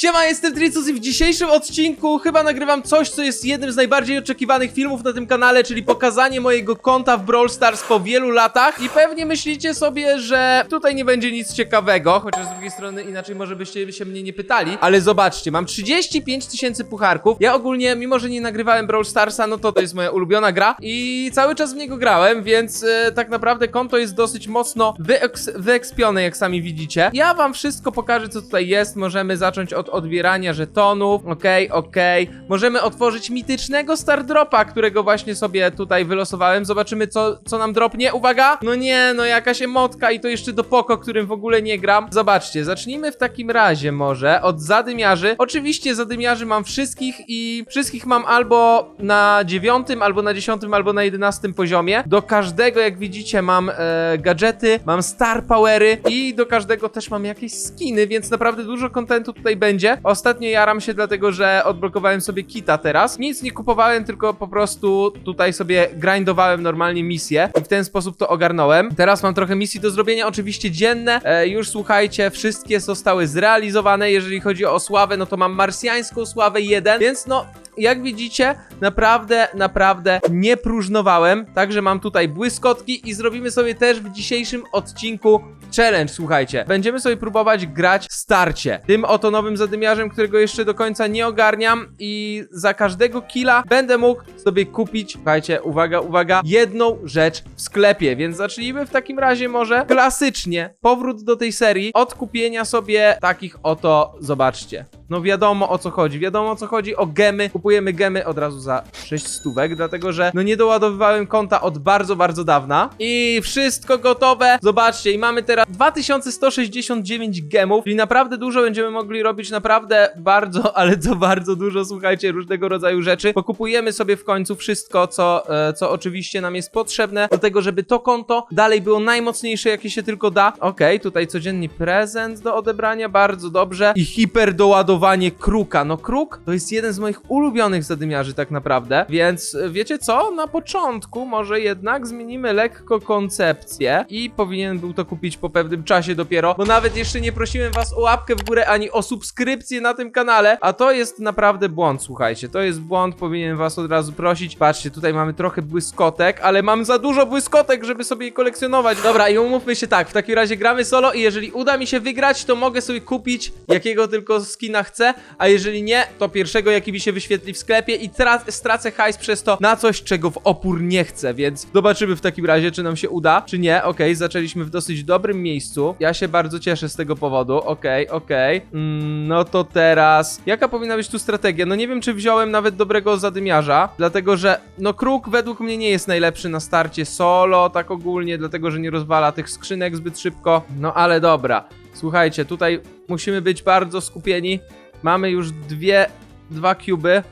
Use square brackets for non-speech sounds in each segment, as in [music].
Siema, jestem Tricus i w dzisiejszym odcinku chyba nagrywam coś, co jest jednym z najbardziej oczekiwanych filmów na tym kanale, czyli pokazanie mojego konta w Brawl Stars po wielu latach. I pewnie myślicie sobie, że tutaj nie będzie nic ciekawego, chociaż z drugiej strony inaczej może byście się mnie nie pytali, ale zobaczcie, mam 35 tysięcy pucharków, ja ogólnie, mimo że nie nagrywałem Brawl Starsa, no to to jest moja ulubiona gra. I cały czas w niego grałem, więc e, tak naprawdę konto jest dosyć mocno wyeks wyekspione, jak sami widzicie. Ja wam wszystko pokażę, co tutaj jest, możemy zacząć od odbierania żetonów, okej, okej. Możemy otworzyć mitycznego Stardropa, którego właśnie sobie tutaj wylosowałem, zobaczymy, co, co nam dropnie, uwaga! No nie, no jakaś emotka i to jeszcze do Poko, którym w ogóle nie gram. Zobaczcie, zacznijmy w takim razie może od zadymiarzy. Oczywiście zadymiarzy mam wszystkich i wszystkich mam albo na dziewiątym, albo na dziesiątym, albo na jedenastym poziomie. Do każdego, jak widzicie, mam e, gadżety, mam star powery i do każdego też mam jakieś skiny, więc naprawdę dużo kontentu tutaj będzie. Ostatnio jaram się dlatego, że odblokowałem sobie kita teraz. Nic nie kupowałem, tylko po prostu tutaj sobie grindowałem normalnie misje i w ten sposób to ogarnąłem. Teraz mam trochę misji do zrobienia, oczywiście dzienne. E, już słuchajcie, wszystkie zostały zrealizowane. Jeżeli chodzi o sławę, no to mam marsjańską sławę 1, więc no jak widzicie, naprawdę, naprawdę nie próżnowałem. Także mam tutaj błyskotki i zrobimy sobie też w dzisiejszym odcinku challenge, słuchajcie. Będziemy sobie próbować grać starcie. Tym oto nowym zadymiarzem, którego jeszcze do końca nie ogarniam i za każdego killa będę mógł sobie kupić, słuchajcie, uwaga, uwaga, jedną rzecz w sklepie. Więc zacznijmy w takim razie może klasycznie powrót do tej serii od kupienia sobie takich oto, zobaczcie. No wiadomo o co chodzi, wiadomo o co chodzi, o gemy. Kupujemy gemy od razu za 6 stówek, dlatego że no nie doładowywałem konta od bardzo, bardzo dawna. I wszystko gotowe. Zobaczcie, i mamy teraz 2169 gemów, czyli naprawdę dużo będziemy mogli robić, naprawdę bardzo, [laughs] ale to bardzo dużo, słuchajcie, różnego rodzaju rzeczy. Pokupujemy sobie w końcu wszystko, co, e, co oczywiście nam jest potrzebne do tego, żeby to konto dalej było najmocniejsze, jakie się tylko da. Okej, tutaj codzienny prezent do odebrania, bardzo dobrze. I hiper doładowanie kruka. No kruk to jest jeden z moich ulubionych zadymiarzy tak naprawdę, więc e, wiecie co? Na początku może jednak zmienimy lekko koncepcję i powinien był to kupić po pewnym czasie dopiero, bo nawet jeszcze nie prosiłem was o łapkę w górę ani o subskrypcję na tym kanale, a to jest naprawdę błąd, słuchajcie, to jest błąd, powinien was od razu prosić. Patrzcie, tutaj mamy trochę błyskotek, ale mam za dużo błyskotek, żeby sobie je kolekcjonować. Dobra, i umówmy się tak, w takim razie gramy solo i jeżeli uda mi się wygrać, to mogę sobie kupić jakiego tylko skina chcę, a jeżeli nie, to pierwszego jaki mi się wyświetli w sklepie i tra- stracę hajs przez to na coś, czego w opór nie chcę, więc zobaczymy w takim razie, czy nam się uda, czy nie. Okej, zaczęliśmy w dosyć dobrym miejscu. Ja się bardzo cieszę z tego powodu. Okej, okej. Mm, no to teraz. Jaka powinna być tu strategia? No nie wiem, czy wziąłem nawet dobrego zadymiarza, dlatego że no kruk według mnie nie jest najlepszy na starcie solo, tak ogólnie, dlatego że nie rozwala tych skrzynek zbyt szybko. No ale dobra. Słuchajcie, tutaj musimy być bardzo skupieni. Mamy już dwie, dwa kuby.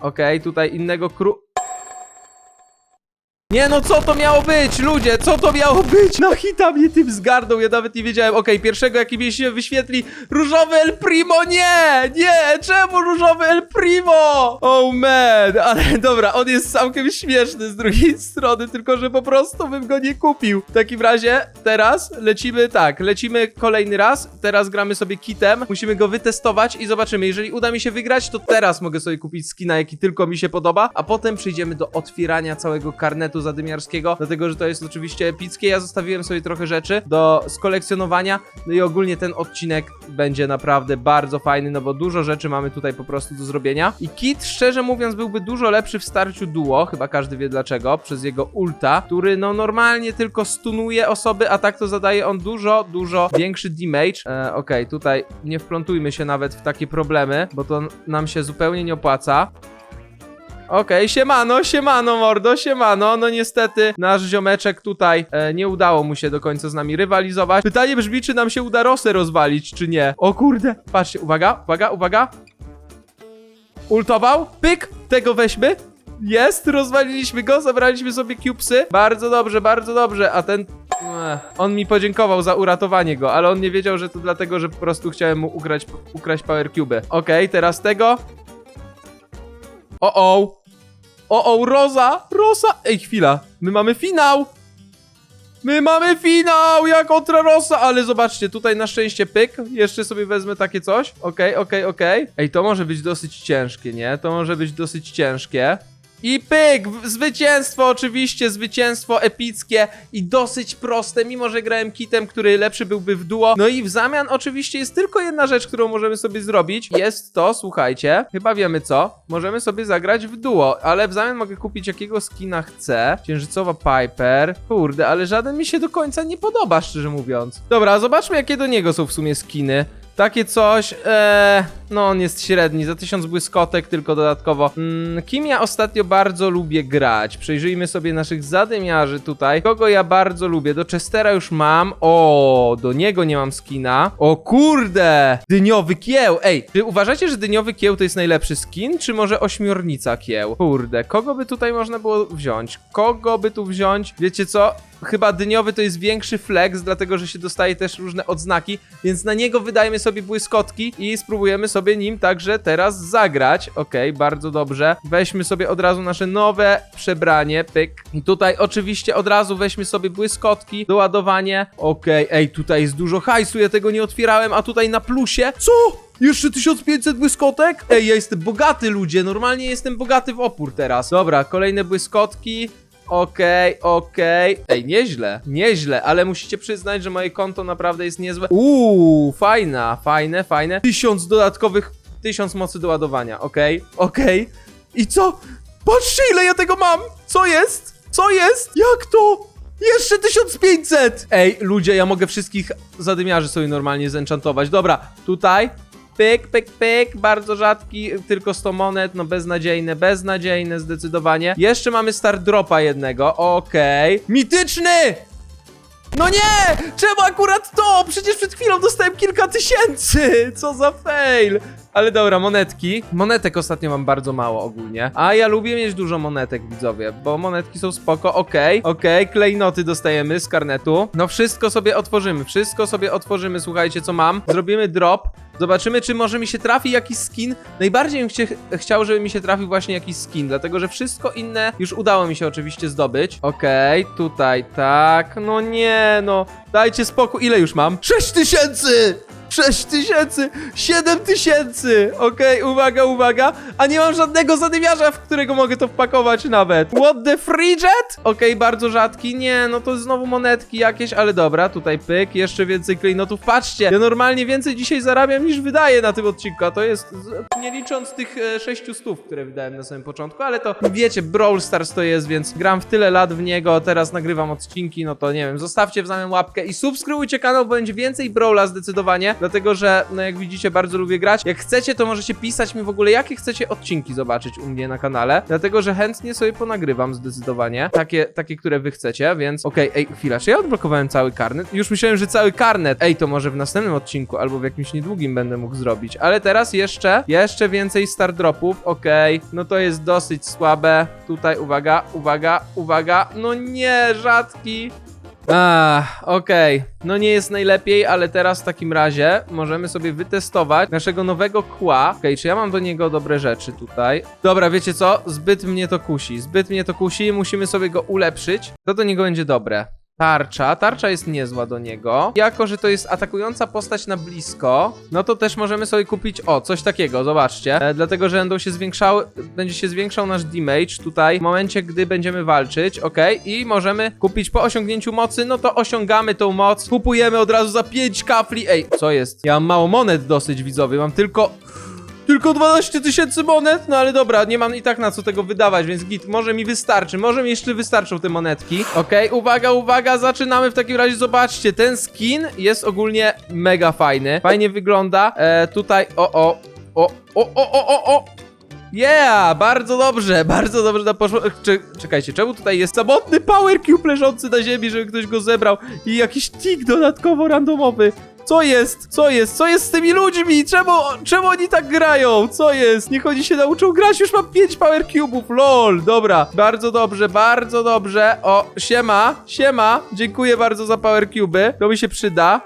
Okej, tutaj innego kru... Nie no, co to miało być, ludzie, co to miało być? No hita mnie tym zgarnął, ja nawet nie wiedziałem. Okej, pierwszego jaki mi się wyświetli, różowy El Primo, nie, nie, czemu różowy El Primo? Oh man, ale dobra, on jest całkiem śmieszny z drugiej strony, tylko że po prostu bym go nie kupił. W takim razie, teraz lecimy tak, lecimy kolejny raz, teraz gramy sobie kitem, musimy go wytestować i zobaczymy, jeżeli uda mi się wygrać, to teraz mogę sobie kupić skina, jaki tylko mi się podoba, a potem przejdziemy do otwierania całego karnetu zadymiarskiego, dlatego że to jest oczywiście epickie. Ja zostawiłem sobie trochę rzeczy do skolekcjonowania, no i ogólnie ten odcinek będzie naprawdę bardzo fajny, no bo dużo rzeczy mamy tutaj po prostu do zrobienia. I Kit, szczerze mówiąc, byłby dużo lepszy w starciu duo, chyba każdy wie dlaczego, przez jego ulta, który no normalnie tylko stunuje osoby, a tak to zadaje on dużo, dużo większy damage. E, Okej, tutaj nie wplątujmy się nawet w takie problemy, bo to nam się zupełnie nie opłaca. Okej, siemano, siemano, mordo, siemano. No niestety nasz ziomeczek tutaj e, nie udało mu się do końca z nami rywalizować. Pytanie brzmi, czy nam się uda Rosę rozwalić, czy nie. O kurde, patrzcie, uwaga, uwaga, uwaga. Ultował, pyk, tego weźmy. Jest, rozwaliliśmy go, zabraliśmy sobie cubesy. Bardzo dobrze, bardzo dobrze, a ten... Ech, on mi podziękował za uratowanie go, ale on nie wiedział, że to dlatego, że po prostu chciałem mu ukraść, power cube. Okej, teraz tego. O, o. O, o, Roza! Rosa! Ej, chwila. My mamy finał! My mamy finał, jak Otrarosa, ale zobaczcie, tutaj na szczęście pyk, jeszcze sobie wezmę takie coś, okej, okej, okej. Ej, to może być dosyć ciężkie, nie? To może być dosyć ciężkie. I pyk! Zwycięstwo oczywiście, zwycięstwo epickie i dosyć proste, mimo że grałem kitem, który lepszy byłby w duo. No i w zamian oczywiście jest tylko jedna rzecz, którą możemy sobie zrobić. Jest to, słuchajcie, chyba wiemy co. Możemy sobie zagrać w duo, ale w zamian mogę kupić jakiego skina chcę. Księżycowa Piper. Kurde, ale żaden mi się do końca nie podoba, szczerze mówiąc. Dobra, zobaczmy jakie do niego są w sumie skiny. Takie coś, eee, no on jest średni, za tysiąc błyskotek tylko dodatkowo. Mm, kim ja ostatnio bardzo lubię grać? Przejrzyjmy sobie naszych zadymiarzy tutaj. Kogo ja bardzo lubię? Do Chestera już mam. O, do niego nie mam skina. O kurde! Dyniowy kieł! Ej, czy uważacie, że dyniowy kieł to jest najlepszy skin, czy może ośmiornica kieł? Kurde, kogo by tutaj można było wziąć? Kogo by tu wziąć? Wiecie co? Chyba dyniowy to jest większy flex, dlatego że się dostaje też różne odznaki, więc na niego wydajmy sobie błyskotki i spróbujemy sobie nim także teraz zagrać. Okej, bardzo dobrze. Weźmy sobie od razu nasze nowe przebranie, pyk. I tutaj oczywiście od razu weźmy sobie błyskotki, doładowanie. Okej, ej, tutaj jest dużo hajsu, ja tego nie otwierałem, a tutaj na plusie. Co? Jeszcze 1500 błyskotek? Ej, ja jestem bogaty, ludzie. Normalnie jestem bogaty w opór teraz. Dobra, kolejne błyskotki. Okej, okej. Ej, nieźle, nieźle, ale musicie przyznać, że moje konto naprawdę jest niezłe. Uuu, fajna, fajne, fajne. Tysiąc dodatkowych, tysiąc mocy do ładowania, okej, okej. I co? Patrzcie, ile ja tego mam! Co jest? Co jest? Jak to? Jeszcze 1500! Ej, ludzie, ja mogę wszystkich zadymiarzy sobie normalnie zenchantować. Dobra, tutaj. Pyk, pyk, pyk, bardzo rzadki, tylko 100 monet, no beznadziejne, beznadziejne zdecydowanie. Jeszcze mamy star dropa jednego, okej. Mityczny! No nie! Czemu akurat to? Przecież przed chwilą dostałem kilka tysięcy! Co za fail! Ale dobra, monetki. Monetek ostatnio mam bardzo mało ogólnie. A ja lubię mieć dużo monetek, widzowie, bo monetki są spoko. Okej, okej, klejnoty dostajemy z karnetu. No wszystko sobie otworzymy, wszystko sobie otworzymy, słuchajcie, co mam. Zrobimy drop. Zobaczymy, czy może mi się trafi jakiś skin. Najbardziej bym chciał, żeby mi się trafił właśnie jakiś skin, dlatego że wszystko inne już udało mi się oczywiście zdobyć. Okej, tutaj tak. No nie, no. Dajcie spokój. Ile już mam? 6000! 6 tysięcy! 7 tysięcy! Okej, uwaga, uwaga! A nie mam żadnego zadymiarza, w którego mogę to wpakować nawet. What the free jet? Bardzo rzadki. Nie, no to znowu monetki jakieś, ale dobra, tutaj pyk, jeszcze więcej klejnotów. Patrzcie, ja normalnie więcej dzisiaj zarabiam niż wydaję na tym odcinku, a to jest, nie licząc tych e, 600, które wydałem na samym początku, ale to wiecie, Brawl Stars to jest, więc gram w tyle lat w niego, teraz nagrywam odcinki, no to nie wiem, zostawcie w zamian łapkę i subskrybujcie kanał, bo będzie więcej Brawla zdecydowanie, dlatego że, no jak widzicie, bardzo lubię grać. Jak chcecie, to możecie pisać mi w ogóle, jakie chcecie odcinki zobaczyć u mnie na kanale, dlatego że chętnie sobie ponagrywam zdecydowanie, takie, takie które wy chcecie, więc okej, ej, chwila, czy ja odblokowałem cały karnet? Już myślałem, że cały karnet, ej, to może w następnym odcinku, albo w jakimś niedługim będę mógł zrobić, ale teraz jeszcze, jeszcze więcej star dropów, okej, no to jest dosyć słabe, tutaj, uwaga, uwaga, uwaga, no nie, rzadki, Ach, okej. No nie jest najlepiej, ale teraz w takim razie możemy sobie wytestować naszego nowego kła. Okej, czy ja mam do niego dobre rzeczy tutaj? Dobra, wiecie co? Zbyt mnie to kusi. Zbyt mnie to kusi, musimy sobie go ulepszyć. To do niego będzie dobre. Tarcza, tarcza jest niezła do niego. Jako, że to jest atakująca postać na blisko, no to też możemy sobie kupić, o, coś takiego, zobaczcie. E, dlatego, że będą się zwiększały, będzie się zwiększał nasz damage tutaj w momencie, gdy będziemy walczyć, ok? I możemy kupić po osiągnięciu mocy, no to osiągamy tą moc, kupujemy od razu za 5 kafli. Ej, co jest? Ja mam mało monet dosyć, widzowie, mam tylko... Tylko 12 tysięcy monet? No ale dobra, nie mam i tak na co tego wydawać, więc git, może mi wystarczy, może mi jeszcze wystarczą te monetki. Okej, uwaga, uwaga, zaczynamy w takim razie, zobaczcie, ten skin jest ogólnie mega fajny, fajnie wygląda, e, tutaj, o, o, o, o, o, o, o, o, Yeah, bardzo dobrze, [laughs] bardzo dobrze na poszło. Cze czekajcie, czemu tutaj jest samotny Power Cube leżący na ziemi, żeby ktoś go zebrał i jakiś tik dodatkowo randomowy? Co jest? Co jest? Co jest z tymi ludźmi? Czemu, czemu oni tak grają? Co jest? Niech oni się nauczą grać. Już mam 5 Power Cube'ów. Lol. Dobra. Bardzo dobrze, bardzo dobrze. O, siema, siema. Dziękuję bardzo za Power Cube'y. To mi się przyda.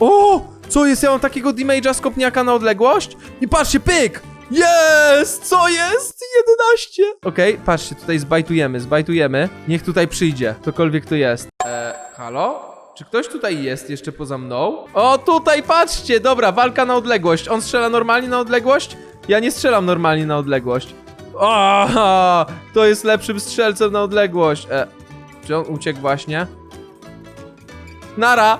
O! Co jest? Ja mam takiego damage'a z kopniaka na odległość? I patrzcie, pyk! Jest! Co jest? 11! Okej, patrzcie, tutaj zbajtujemy, zbajtujemy. Niech tutaj przyjdzie, ktokolwiek tu jest. Eee, Halo? Czy ktoś tutaj jest jeszcze poza mną? O, tutaj, patrzcie! Dobra, walka na odległość. On strzela normalnie na odległość? Ja nie strzelam normalnie na odległość. O, to jest lepszym strzelcem na odległość. E, czy on uciekł właśnie? Nara!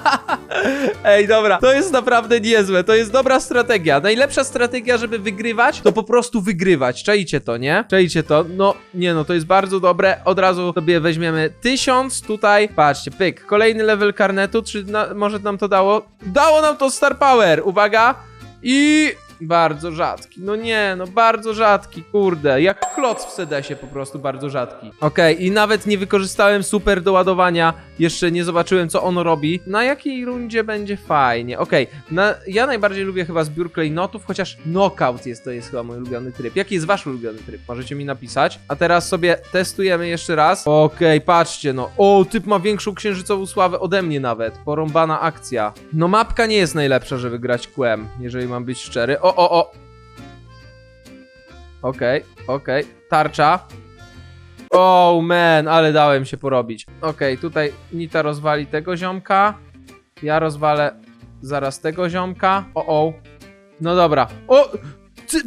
[laughs] Ej, dobra, to jest naprawdę niezłe, to jest dobra strategia. Najlepsza strategia, żeby wygrywać, to po prostu wygrywać. Czajcie to, nie? Czajcie to. No, nie no, to jest bardzo dobre. Od razu sobie weźmiemy tysiąc tutaj. Patrzcie, pyk. Kolejny level karnetu, czy na, może nam to dało? Dało nam to Star Power, uwaga. I... Bardzo rzadki. No nie, no bardzo rzadki, kurde. Jak kloc w sedesie po prostu bardzo rzadki. Okej, i nawet nie wykorzystałem super doładowania. Jeszcze nie zobaczyłem, co ono robi. Na jakiej rundzie będzie fajnie? Okej, na ja najbardziej lubię chyba zbiór klejnotów, chociaż knockout jest, to jest chyba mój ulubiony tryb. Jaki jest wasz ulubiony tryb? Możecie mi napisać. A teraz sobie testujemy jeszcze raz. Okej, patrzcie, no. O, typ ma większą księżycową sławę ode mnie nawet. Porąbana akcja. No mapka nie jest najlepsza, żeby grać kłem, jeżeli mam być szczery. O, o, o. Okej, okej. Tarcza. Oh man, ale dałem się porobić. Okej, tutaj Nita rozwali tego ziomka. Ja rozwalę zaraz tego ziomka. O, o. No dobra. O!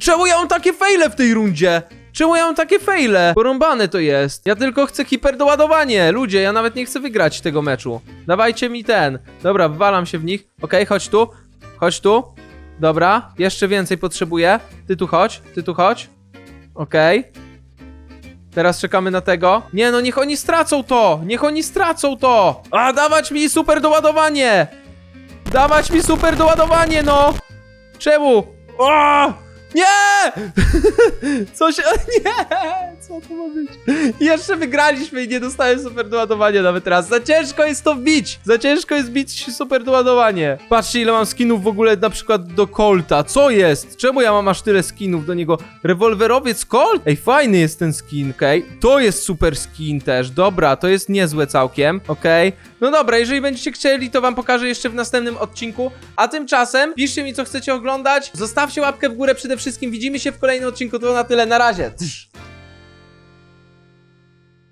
Czemu ja mam takie fejle w tej rundzie? Czemu ja mam takie fejle? Porąbane to jest. Ja tylko chcę hiperdoładowanie. Ludzie, ja nawet nie chcę wygrać tego meczu. Dawajcie mi ten. Dobra, wwalam się w nich. Okej, chodź tu. Chodź tu. Dobra, jeszcze więcej potrzebuję. Ty tu chodź, ty tu chodź. Okej. Teraz czekamy na tego. Nie no, niech oni stracą to! Niech oni stracą to! A, dawać mi super doładowanie! Dawać mi super doładowanie, no! Czemu? O! Nie! [laughs] Co się... [laughs] Nie! Co to ma być? Jeszcze wygraliśmy i nie dostałem super doładowania nawet raz. Za ciężko jest to wbić! Za ciężko jest bić super doładowanie. Patrzcie ile mam skinów w ogóle na przykład do Colta. Co jest? Czemu ja mam aż tyle skinów do niego? Rewolwerowiec Colt? Ej, fajny jest ten skin, okej? To jest super skin też. Dobra, to jest niezłe całkiem, okej? No dobra, jeżeli będziecie chcieli, to wam pokażę jeszcze w następnym odcinku. A tymczasem piszcie mi, co chcecie oglądać. Zostawcie łapkę w górę przede wszystkim. Widzimy się w kolejnym odcinku. To na tyle. Na razie. Tsz.